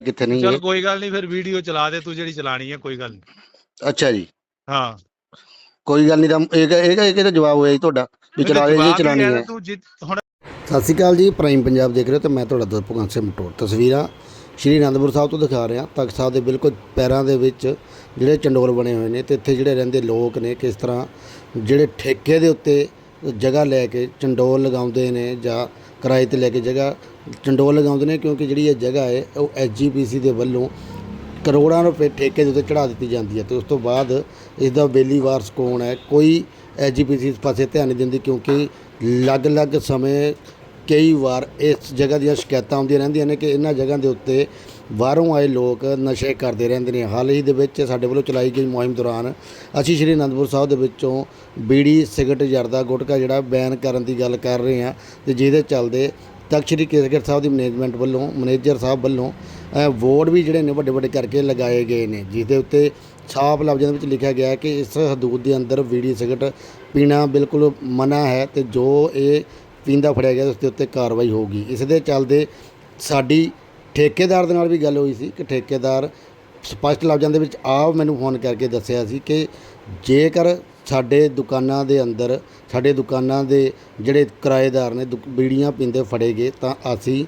ਕਿੱਥੇ ਨਹੀਂ ਚਲ ਹੈ। ਕੋਈ ਗੱਲ ਨਹੀਂ ਫਿਰ ਵੀਡੀਓ ਚਲਾ ਦੇ ਤੂੰ ਜਿਹੜੀ ਚਲਾਣੀ ਹੈ ਕੋਈ ਗੱਲ ਨਹੀਂ। ਅੱਛਾ ਜੀ। ਹਾਂ। ਕੋਈ ਗੱਲ ਨਹੀਂ ਤਾਂ ਇਹ ਇਹ ਇਹ ਕਿਹਦਾ ਜਵਾਬ ਹੋਇਆ ਜੀ ਤੁਹਾਡਾ ਵੀ ਚਲਾ ਦੇ ਜੀ ਜਵਾਬ ਹੀ ਚਲਾਣੀ ਹੈ। ਤੂੰ ਹੁਣ ਸਤਿ ਸ਼੍ਰੀ ਅਕਾਲ ਜੀ ਪ੍ਰਾਈਮ ਪੰਜਾਬ ਦੇਖ ਰਹੇ ਹੋ ਤੇ ਮੈਂ ਤੁਹਾਡਾ ਦੋਸਤ ਭਗਵੰਤ ਸਿੰਘ ਮਟੋਰ ਤਸਵੀਰਾਂ ਸ਼੍ਰੀ ਅਨੰਦਪੁਰ ਸਾਹਿਬ ਤੋਂ ਦਿਖਾ ਰਿਹਾ। ਤਖਤ ਸਾਹਿਬ ਦੇ ਬਿਲਕੁਲ ਪੈਰਾਂ ਦੇ ਵਿੱਚ ਜਿਹੜੇ ਚੰਡੋਲ ਬਣੇ ਹੋਏ ਨੇ ਤੇ ਇੱਥੇ ਜਿਹੜੇ ਰਹਿੰਦੇ ਲੋਕ ਨੇ ਕਿਸ ਤਰ੍ਹਾਂ ਜਿਹੜੇ ਠੇਕੇ ਦੇ ਉੱਤੇ ਜਗ੍ਹਾ ਲੈ ਕੇ ਚੰਡੋਲ ਲਗਾਉਂਦੇ ਨੇ ਜਾਂ ਕਿਰਾਏ ਤੇ ਲੈ ਕੇ ਜਗ੍ਹਾ ਚੰਡੋਲ ਲਗਾਉਂਦੇ ਨੇ ਕਿਉਂਕਿ ਜਿਹੜੀ ਇਹ ਜਗ੍ਹਾ ਹੈ, ਉਹ ਐਸਜੀਪੀਸੀ ਦੇ ਵੱਲੋਂ ਕਰੋੜਾਂ ਰੁਪਏ ਠੇਕੇ ਦੇ ਉੱਤੇ ਚੜਾ ਦਿੱਤੀ ਜਾਂਦੀ ਹੈ ਤੇ ਉਸ ਤੋਂ ਬਾਅਦ ਇਸ ਦਾ ਬੇਲੀ ਵਾਰਸ ਕੌਣ ਹੈ, ਕੋਈ ਐਜੀਪੀਸੀ ਇਸ ਪਾਸੇ ਧਿਆਨ ਨਹੀਂ ਦਿੰਦੀ ਕਿਉਂਕਿ ਅਲੱਗ-ਅਲੱਗ ਸਮੇਂ ਕਈ ਵਾਰ ਇਸ ਜਗ੍ਹਾ ਦੀਆਂ ਸ਼ਿਕਾਇਤਾਂ ਆਉਂਦੀਆਂ ਰਹਿੰਦੀਆਂ ਨੇ ਕਿ ਇਹਨਾਂ ਜਗ੍ਹਾ ਦੇ ਉੱਤੇ ਬਾਹਰੋਂ ਆਏ ਲੋਕ ਨਸ਼ੇ ਕਰਦੇ ਰਹਿੰਦੇ ਨੇ। ਹਾਲ ਹੀ ਦੇ ਵਿੱਚ ਸਾਡੇ ਵੱਲੋਂ ਚਲਾਈ ਗਈ ਮੁਹਿੰਮ ਦੌਰਾਨ ਅਸੀਂ ਸ਼੍ਰੀ ਅਨੰਦਪੁਰ ਸਾਹਿਬ ਦੇ ਵਿੱਚੋਂ ਬੀੜੀ ਸਿਗਰਟ ਜਰਦਾ ਗੁਟਕਾ ਜਿਹੜਾ ਬੈਨ ਕਰਨ ਦੀ ਗੱਲ ਕਰ ਰਹੇ ਹਾਂ ਤੇ ਜਿਹਦੇ ਚੱਲਦੇ ਤਖਤ ਸ਼੍ਰੀ ਕੇਸਗੜ੍ਹ ਸਾਹਿਬ ਦੀ ਮੈਨੇਜਮੈਂਟ ਵੱਲੋਂ ਮੈਨੇਜਰ ਸਾਹਿਬ ਵੱਲੋਂ ਬੋਰਡ ਵੀ ਜਿਹੜੇ ਨੇ ਵੱਡੇ ਵੱਡੇ ਕਰਕੇ ਲਗਾਏ ਗਏ ਨੇ ਜਿਸ ਦੇ ਉੱਤੇ ਸਾਫ਼ ਲਫ਼ਜ਼ਾਂ ਦੇ ਵਿੱਚ ਲਿਖਿਆ ਗਿਆ ਹੈ ਕਿ ਇਸ ਹਦੂਦ ਦੇ ਅੰਦਰ ਵੀੜੀ ਸਿਗਰਟ ਪੀਣਾ ਬਿਲਕੁਲ ਮਨਾ ਹੈ ਤੇ ਜੋ ਇਹ ਪੀਂਦਾ ਫੜਿਆ ਗਿਆ ਉਸ ਦੇ ਉੱਤੇ ਕਾਰਵਾਈ ਹੋਊਗੀ। ਇਸ ਦੇ ਚੱਲਦੇ ਸਾਡੀ ਠੇਕੇਦਾਰ ਦੇ ਨਾਲ ਵੀ ਗੱਲ ਹੋਈ ਸੀ, ਕਿ ਠੇਕੇਦਾਰ ਸਪਸ਼ਟ ਲਫ਼ਜ਼ਾਂ ਦੇ ਵਿੱਚ ਆਪ ਮੈਨੂੰ ਫੋਨ ਕਰਕੇ ਦੱਸਿਆ ਸੀ ਕਿ ਜੇਕਰ ਸਾਡੇ ਦੁਕਾਨਾਂ ਦੇ ਅੰਦਰ, ਸਾਡੇ ਦੁਕਾਨਾਂ ਦੇ ਜਿਹੜੇ ਕਿਰਾਏਦਾਰ ਨੇ ਦੁ ਬੀੜੀਆਂ ਪੀਂਦੇ ਫੜੇ ਗਏ, ਤਾਂ ਅਸੀਂ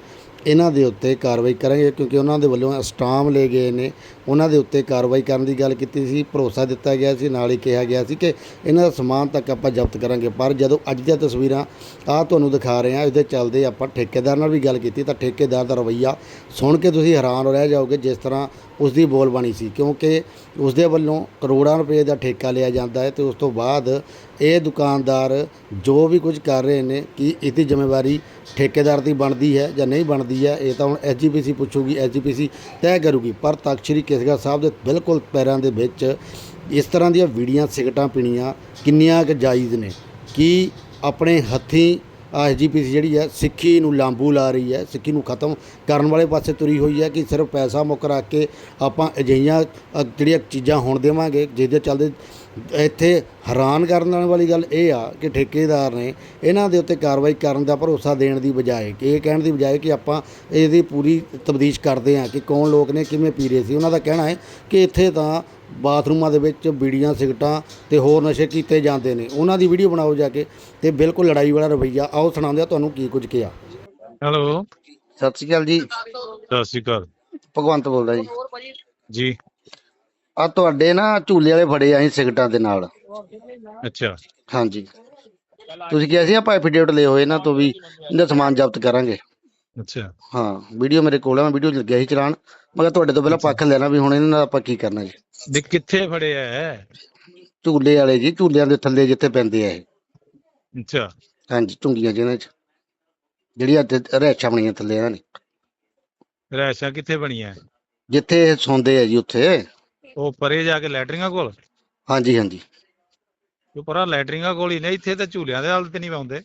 ਇਹਨਾਂ ਦੇ ਉੱਤੇ ਕਾਰਵਾਈ ਕਰਾਂਗੇ ਕਿਉਂਕਿ ਉਹਨਾਂ ਦੇ ਵੱਲੋਂ ਸਟਾਮ ਲਏ ਗਏ ਨੇ। ਉਹਨਾਂ ਦੇ ਉੱਤੇ ਕਾਰਵਾਈ ਕਰਨ ਦੀ ਗੱਲ ਕੀਤੀ ਸੀ, ਭਰੋਸਾ ਦਿੱਤਾ ਗਿਆ ਸੀ, ਨਾਲ ਹੀ ਕਿਹਾ ਗਿਆ ਸੀ ਕਿ ਇਹਨਾਂ ਦਾ ਸਮਾਨ ਤੱਕ ਆਪਾਂ ਜ਼ਬਤ ਕਰਾਂਗੇ। ਪਰ ਜਦੋਂ ਅੱਜ ਦੀਆਂ ਤਸਵੀਰਾਂ ਆ ਤੁਹਾਨੂੰ ਦਿਖਾ ਰਹੇ ਹਾਂ, ਇਹਦੇ ਚੱਲਦੇ ਆਪਾਂ ਠੇਕੇਦਾਰ ਨਾਲ ਵੀ ਗੱਲ ਕੀਤੀ, ਤਾਂ ਠੇਕੇਦਾਰ ਦਾ ਰਵੱਈਆ ਸੁਣ ਕੇ ਤੁਸੀਂ ਹੈਰਾਨ ਰਹਿ ਜਾਓਗੇ, ਜਿਸ ਤਰ੍ਹਾਂ ਉਸ ਦੀ ਬੋਲਬਾਣੀ ਸੀ, ਕਿਉਂਕਿ ਉਸ ਦੇ ਵੱਲੋਂ ਕਰੋੜਾਂ ਰੁਪਏ ਦਾ ਠੇਕਾ ਲਿਆ ਜਾਂਦਾ ਹੈ ਤੇ ਉਸ ਤੋਂ ਬਾਅਦ ਇਹ ਦੁਕਾਨਦਾਰ ਜੋ ਵੀ ਕੁਝ ਕਰ ਰਹੇ ਨੇ, ਕਿ ਇਹਦੀ ਜ਼ਿੰਮੇਵਾਰੀ ਠੇਕੇਦਾਰ ਦੀ ਬਣਦੀ ਹੈ ਜਾਂ ਨਹੀਂ ਬਣਦੀ ਹੈ, ਇਹ ਤਾਂ ਹੁਣ ਐਸਜੀਪੀਸੀ ਪੁੱਛੂਗੀ ਐਸਜੀਪੀਸੀ ਤੈਅ ਕਰੂਗੀ। ਪਰ ਤਖਤ ਸ੍ਰੀ ਕੇਸਗੜ੍ਹ ਸਾਹਿਬ ਦੇ ਬਿਲਕੁਲ ਪੈਰਾਂ ਦੇ ਵਿੱਚ ਇਸ ਤਰ੍ਹਾਂ ਦੀਆਂ ਵੀੜੀਆਂ ਸਿਗਟਾਂ ਪੀਣੀਆਂ ਕਿੰਨੀਆਂ ਕੁ ਜਾਇਜ਼ ਨੇ, ਕਿ ਆਪਣੇ ਹੱਥੀਂ ਐਸਜੀਪੀਸੀ ਜਿਹੜੀ ਹੈ ਸਿੱਖੀ ਨੂੰ ਲਾਂਬੂ ਲਾ ਰਹੀ ਹੈ ਸਿੱਖੀ ਨੂੰ ਖਤਮ ਕਰਨ ਵਾਲੇ ਪਾਸੇ ਤੁਰੀ ਹੋਈ ਹੈ ਕਿ ਸਿਰਫ ਪੈਸਾ ਮੁੱਕ ਰੱਖ ਕੇ ਆਪਾਂ ਅਜਿਹੀਆਂ ਅ, ਜਿਹੜੀਆਂ ਚੀਜ਼ਾਂ ਹੋਣ ਦੇਵਾਂਗੇ ਜਿਹਦੇ ਚੱਲਦੇ ਇੱਥੇ ਹੈਰਾਨ ਕਰਨ ਵਾਲੀ ਗੱਲ ਇਹ ਆ ਕਿ ਠੇਕੇਦਾਰ ਨੇ ਇਹਨਾਂ ਦੇ ਉੱਤੇ ਕਾਰਵਾਈ ਕਰਨ ਦਾ ਭਰੋਸਾ ਦੇਣ ਦੀ ਬਜਾਏ ਕਿ ਇਹ ਕਹਿਣ ਦੀ ਬਜਾਏ ਕਿ ਆਪਾਂ ਇਹਦੀ ਪੂਰੀ ਤਬਦੀਸ਼ ਕਰਦੇ ਹਾਂ ਕਿ ਕੌਣ ਲੋਕ ਨੇ ਕਿਵੇਂ ਪੀ ਰਹੇ ਸੀ। ਉਹਨਾਂ ਦਾ ਕਹਿਣਾ ਹੈ ਕਿ ਇੱਥੇ ਤਾਂ ਬਾਥਰੂਮਾਂ ਦੇ ਵਿੱਚ ਬੀੜੀਆਂ ਸਿਗਰਟਾਂ ਤੇ ਹੋਰ ਨਸ਼ੇ ਕੀਤੇ ਜਾਂਦੇ ਨੇ। ਉਹਨਾਂ ਦੀ ਵੀਡੀਓ ਬਣਾਓ ਜਾ ਕੇ ਤੇ ਬਿਲਕੁਲ ਲੜਾਈ ਵਾਲਾ ਰਵਈਆ। ਆਓ ਸੁਣਾਉਂਦੇ ਆ ਤੁਹਾਨੂੰ ਕੀ ਕੁਝ ਕਿਹਾ। ਹੈਲੋ। ਸਤਿ ਸ਼੍ਰੀ ਅਕਾਲ ਜੀ। ਸਤਿ ਸ਼੍ਰੀ ਅਕਾਲ। ਭਗਵੰਤ ਬੋਲਦਾ ਜੀ। ਜੀ। ਆ ਤੁਹਾਡੇ ਨਾ ਝੂਲੇ ਵਾਲੇ ਫੜੇ ਅਸੀਂ ਸਿਗਰਟਾਂ ਦੇ ਨਾਲ। ਅੱਛਾ। ਹਾਂਜੀ। ਤੁਸੀਂ ਕਿਹਾ ਸੀ ਆਪਾਂ ਐਫੀਡੇਵਿਟ ਲਏ ਹੋਏ ਇਹਨਾਂ ਤੋਂ ਵੀ ਇਹਦਾ ਸਮਾਨ ਜ਼ਬਤ ਕਰਾਂਗੇ। ਅੱਛਾ। ਹਾਂ ਵੀਡੀਓ ਮੇਰੇ ਕੋਲ ਆ ਮੈਂ ਵੀਡੀਓ ਲੱਗਿਆ ਸੀ ਚਲਾਣ ਮਗਰ ਤੁਹਾਡੇ ਤੋਂ ਪਹਿਲਾਂ ਪੱਖ ਲੈਣਾ ਵੀ ਹੁਣ ਇਹਨਾਂ ਨਾਲ ਆਪਾਂ ਕੀ ਕਰਨਾ ਜੀ। ਦੇ ਕਿੱਥੇ ਫੜਿਆ ਹੈ? ਝੂਲੇ ਵਾਲੇ ਜੀ ਝੂਲਿਆਂ ਦੇ ਥੱਲੇ ਜਿੱਥੇ ਪੈਂਦੇ ਆ ਇਹ। ਅੱਛਾ। ਹਾਂਜੀ ਝੁੰਗੀਆਂ ਜਿਹਨਾਂ 'ਚ। ਜਿਹੜੀਆਂ ਤੇ ਰਹਿਛਾਂ ਬਣੀਆਂ ਥੱਲੇ ਇਹਨਾਂ ਨੇ ਰਹਿਸ਼ਾਂ ਕਿੱਥੇ ਬਣੀਆਂ? ਜਿੱਥੇ ਇਹ ਸੌਂਦੇ ਆ ਜੀ ਉੱਥੇ। ਉਹ ਪਰੇ ਜਾ ਕੇ ਲੈਟਰਿੰਗਾਂ ਕੋਲ? ਹਾਂਜੀ ਹਾਂਜੀ। ਉਹ ਪਰਾਂ ਲੈਟਰਿੰਗਾਂ ਕੋਲ ਹੀ ਨੇ ਇੱਥੇ ਤਾਂ ਝੂਲਿਆਂ ਦੇ ਹਾਲ ਤੇ ਨਹੀਂ ਪਾਉਂਦੇ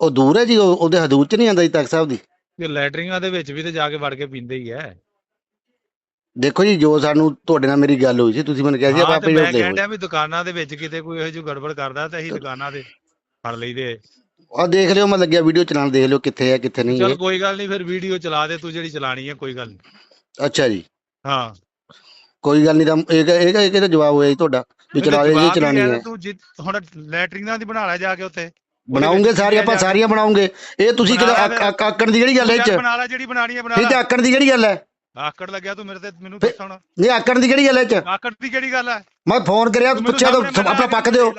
ਉਹ ਦੂਰ ਹੈ ਜੀ ਉਹ- ਉਹਦੇ ਹਦੂਦ 'ਚ ਨਹੀਂ ਆਂਦਾ ਜੀ ਤਖਤ ਸਾਹਿਬ ਦੀ? ਕਿ ਲੈਟਰਿੰਗਾਂ ਦੇ ਵਿੱਚ ਵੀ ਤੇ ਜਾ ਕੇ ਵੜ ਕੇ ਪੀਂਦੇ ਹੀ ਐ ਦੇਖੋ ਜੀ ਜੋ ਸਾਨੂੰ ਤੁਹਾਡੇ ਨਾਲ ਮੇਰੀ ਗੱਲ ਹੋਈ ਸੀ ਤੁਸੀਂ ਮੈਨੂੰ ਕਿਹਾ ਸੀ ਆਪਾਂ ਹਾਂ ਤੇ ਮੈਂ ਐਫੀਡੇਵਿਟ ਕਹਿਣ ਦੇ ਡਿਆ ਵੀ ਦੁਕਾਨਾਂ ਦੇ ਵਿੱਚ ਕਿਤੇ ਕੋਈ ਇਹੋ ਜਿਹੀ ਗੜਬੜ ਕਰਦਾ ਤਾਂ ਅਸੀਂ ਦੁਕਾਨਾਂ ਦੇ ਫੜ ਲਈਦੇ। ਆ ਦੇਖ ਲਿਓ ਮੈਂ ਲੱਗਿਆ ਵੀਡੀਓ ਚਲਾਣ ਦੇਖ ਲਿਓ ਕਿੱਥੇ ਹੈ ਕਿੱਥੇ ਨਹੀਂ ਚਲ ਹੈ। ਕੋਈ ਗੱਲ ਨਹੀਂ ਫਿਰ ਵੀਡੀਓ ਚਲਾ ਦੇ ਤੂੰ ਜਿਹੜੀ ਚਲਾਣੀ ਹੈ ਕੋਈ ਗੱਲ ਨਹੀਂ। ਅੱਛਾ ਜੀ। ਹਾਂ। ਕੋਈ ਗੱਲ ਨਹੀਂ ਤਾਂ ਇਹ ਇਹ ਇਹ ਕਿਹਦਾ ਜਵਾਬ ਹੋਇਆ ਜੀ ਤੁਹਾਡਾ ਵੀ ਚਲਾ ਦੇ ਜੀ ਜਵਾਬ ਹੀ ਚਲਾਣੀ ਕਹਿ ਹੈ। ਤੂੰ ਹੁਣ ਲੈਟਰਿੰਗਾਂ ਦੀ ਬਣਾ ਲੈ ਜਾ ਕੇ ਉੱਥੇ। ਬਣਾਉਂਗੇ ਸਾਰੀ ਆਪਾਂ ਸਾਰੀਆਂ ਬਣਾਉਂਗੇ। ਇਹ ਤੁਸੀਂ ਕਿਹਦਾ ਬਣਾ ਲੈ ਆਕ- ਆਕੜ ਦੀ ਕਿਹੜੀ ਗੱਲ ਇਹ ਚ? ਬਣਾ ਲੈ ਜਿਹੜੀ ਬਣਾਣੀ ਹੈ ਬਣਾ ਲੈ। ਆਕੜ ਦੀ ਕਿਹੜੀ ਗੱਲ ਹੈ? ਆਕੜ ਲੱਗਿਆ ਤੂੰ ਮੇਰੇ ਤੇ ਮੈਨੂੰ ਹੁਣ। ਨਹੀਂ ਆਕੜ ਦੀ ਕਿਹੜੀ ਗੱਲ ਹੈ ਇਹ ਚ? ਆਕੜ ਦੀ ਕਿਹੜੀ ਗੱਲ ਹੈ? ਮੈਂ ਫੋਨ ਕਰਿਆ ਤੂੰ ਪੁੱਛਿਆ ਤਾਂ ਆਪਣਾ ਪੱਕ ਦਿਓ।